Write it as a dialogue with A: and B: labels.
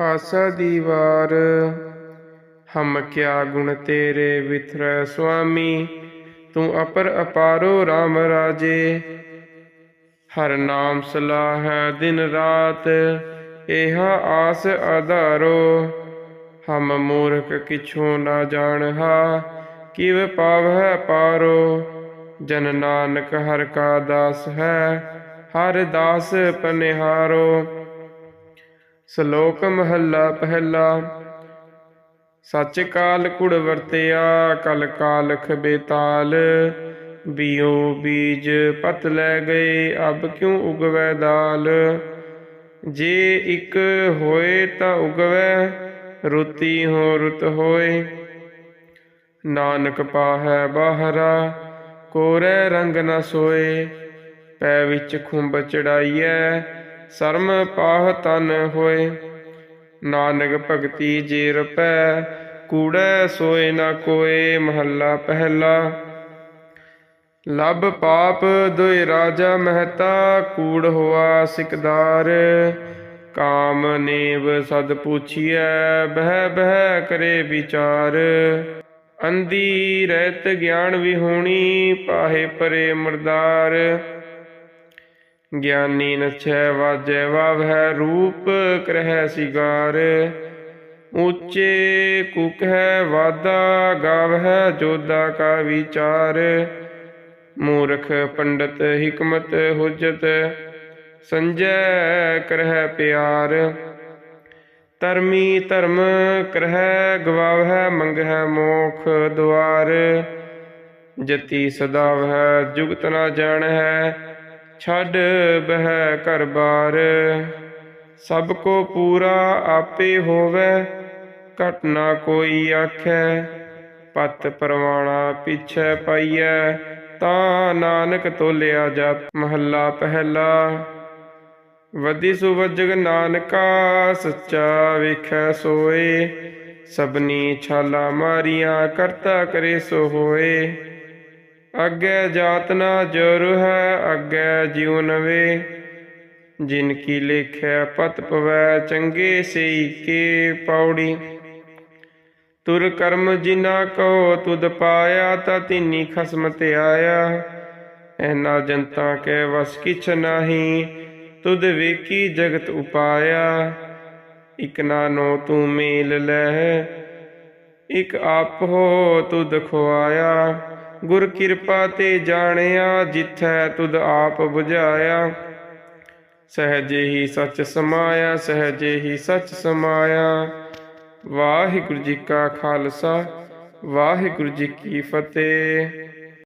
A: ਆਸਾ ਦੀ ਵਾਰ ਹਮ ਕਿਆ ਗੁਣ ਤੇਰੇ ਵਿਥਰੈ ਸੁਆਮੀ, ਤੂੰ ਅਪਰ ਅਪਾਰੋ RAM ਰਾਜੇ। ਹਰ ਨਾਮ ਸਲਾਹੈ ਦਿਨ ਰਾਤ ਇਹਾ ਆਸ ਆਧਾਰੋ। ਹਮ ਮੂਰਖ ਕਿਛੂ ਨਾ ਜਾਣਹਾ, ਕਿਵ ਪਾਵਹਿ ਪਾਰੋ। ਜਨ ਨਾਨਕ ਹਰ ਕਾ ਦਾਸ ਹੈ, ਹਰ ਦਾਸ ਪਨਿਹਾਰੋ। ਸ਼ਲੋਕ ਮਹੱਲਾ ਪਹਿਲਾ। ਸੱਚ ਕਾਲ ਕੁੜ ਵਰਤਿਆ, ਕਲ ਕਾਲਖ ਬੇਤਾਲ। ਬਿਓ ਬੀਜ ਪਤ ਲੈ ਗਏ, ਅਬ ਕਿਉ ਉਗਵੈ ਦਾਲ? ਜੇ ਇਕ ਹੋਏ ਤਾਂ ਉਗਵੈ, ਰੁਤੀ ਹੋ ਰੁਤ ਹੋਏ। ਨਾਨਕ ਪਾਹੈ ਬਾਹਰਾ, ਕੋਰੇ ਰੰਗ ਨਾ ਸੋਏ। ਪੈ ਵਿੱਚ ਖੁੰਬ ਚੜਾਈਐ ਸ਼ਰਮ ਪਾਹ ਤਨ ਹੋਏ। ਨਾਨਕ ਭਗਤੀ ਜੇ ਰਪੈ, ਕੂੜੈ ਸੋਏ ਨਾ ਕੋਏ, ਮਹੱਲਾ ਪਹਿਲਾ। ਲਬ ਪਾਪ ਦੋਇ ਰਾਜਾ ਮਹਤਾ, ਕੂੜ ਹੋਆ ਸਿਕਦਾਰ। ਕਾਮ ਨੇਵ ਸਦ ਪੁੱਛੀਐ, ਬਹਿ ਬਹਿ ਕਰੇ ਵਿਚਾਰ। ਅੰਧੀ ਰਹਿਤ ਗਿਆਨ ਵਿਹੂਣੀ ਪਾਹੇ ਪਰੇ ਮਰਦਾਰ। ਗਿਆਨੀ ਨਛੈ ਵਾਜੈ ਵਾਵਹਿ ਰੂਪ ਕਰਹਿ ਸਿਗਾਰ। ਉੱਚੇ ਕੁਕਹਿ ਵਾਦਾ ਗਾਵਹਿ ਜੋਦਾ ਕਾ ਵਿਚਾਰ। ਮੂਰਖ ਪੰਡਤ ਹਕਮਤ ਹੁਜਤ ਸੰਜੈ ਕਰਹਿ ਪਿਆਰ। ਧਰਮੀ ਧਰਮ ਕਰਹਿ ਗਵਾਵਹਿ ਮੰਗਹਿ ਮੋਖ ਦੁਆਰ। ਜਤੀ ਸਦਾਵਹਿ ਜੁਗਤ ਨਾ ਜਾਣਹਿ ਛੱਡ ਬਹਿ ਘਰ ਬਾਰ। ਸਭ ਕੋ ਪੂਰਾ ਆਪੇ ਹੋਵੇ ਘਟ ਨਾ ਕੋਈ ਆਖੈ। ਪਤ ਪਰਵਾਣਾ ਪਿਛੈ ਪਾਈਐ, ਤਾਂ ਨਾਨਕ ਤੋਲਿਆ ਜਾ ਮਹੱਲਾ ਪਹਿਲਾ। ਵਦੀ ਸੁਵਜਗ ਨਾਨਕਾ, ਸੱਚਾ ਵੇਖੈ ਸੋਏ। ਸਭਨੀ ਛਾਲਾ ਮਾਰੀਆਂ, ਕਰਤਾ ਕਰੇ ਸੋ ਹੋਏ। ਅੱਗੇ ਜਾਤ ਨਾ ਜੁਰ ਹੈ, ਅੱਗੇ ਜਿਉ ਨਵੇ ਜਿਨ ਕੀ ਲੇਖਿਆ ਪਤ ਪਵੈ, ਚੰਗੇ ਸਈ ਕੇ ਪੌੜੀ। ਤੁਰ ਕਰਮ ਜਿਨਾ ਕੋ ਤੁਧ ਪਾਇਆ ਤਾ ਤਿਨੀ ਖਸਮ ਤੇ ਆਇਆ। ਐਨਾ ਜਨਤਾ ਕੇ ਵਸ ਕਿਛ ਨਾਹੀ, ਤੁਧ ਵੇਖੀ ਜਗਤ ਉਪਾਇਆ। ਇਕ ਨਾਨੋ ਤੂੰ ਮੇਲ ਲੈ ਇਕ ਆਪ ਹੋ ਤੁਧ ਖੁਆਇਆ। ਗੁਰ ਕਿਰਪਾ ਤੇ ਜਾਣਿਆ, ਜਿਥੈ ਤੁਧ ਆਪ 부ਝਾਇਆ ਸਹਜੇ ਹੀ ਸੱਚ ਸਮਾਇਆ, ਸਹਜੇ ਹੀ ਸੱਚ ਸਮਾਇਆ। ਵਾਹਿਗੁਰੂ ਜੀ ਕਾ ਖਾਲਸਾ, ਵਾਹਿਗੁਰੂ ਜੀ ਕੀ ਫਤਿਹ।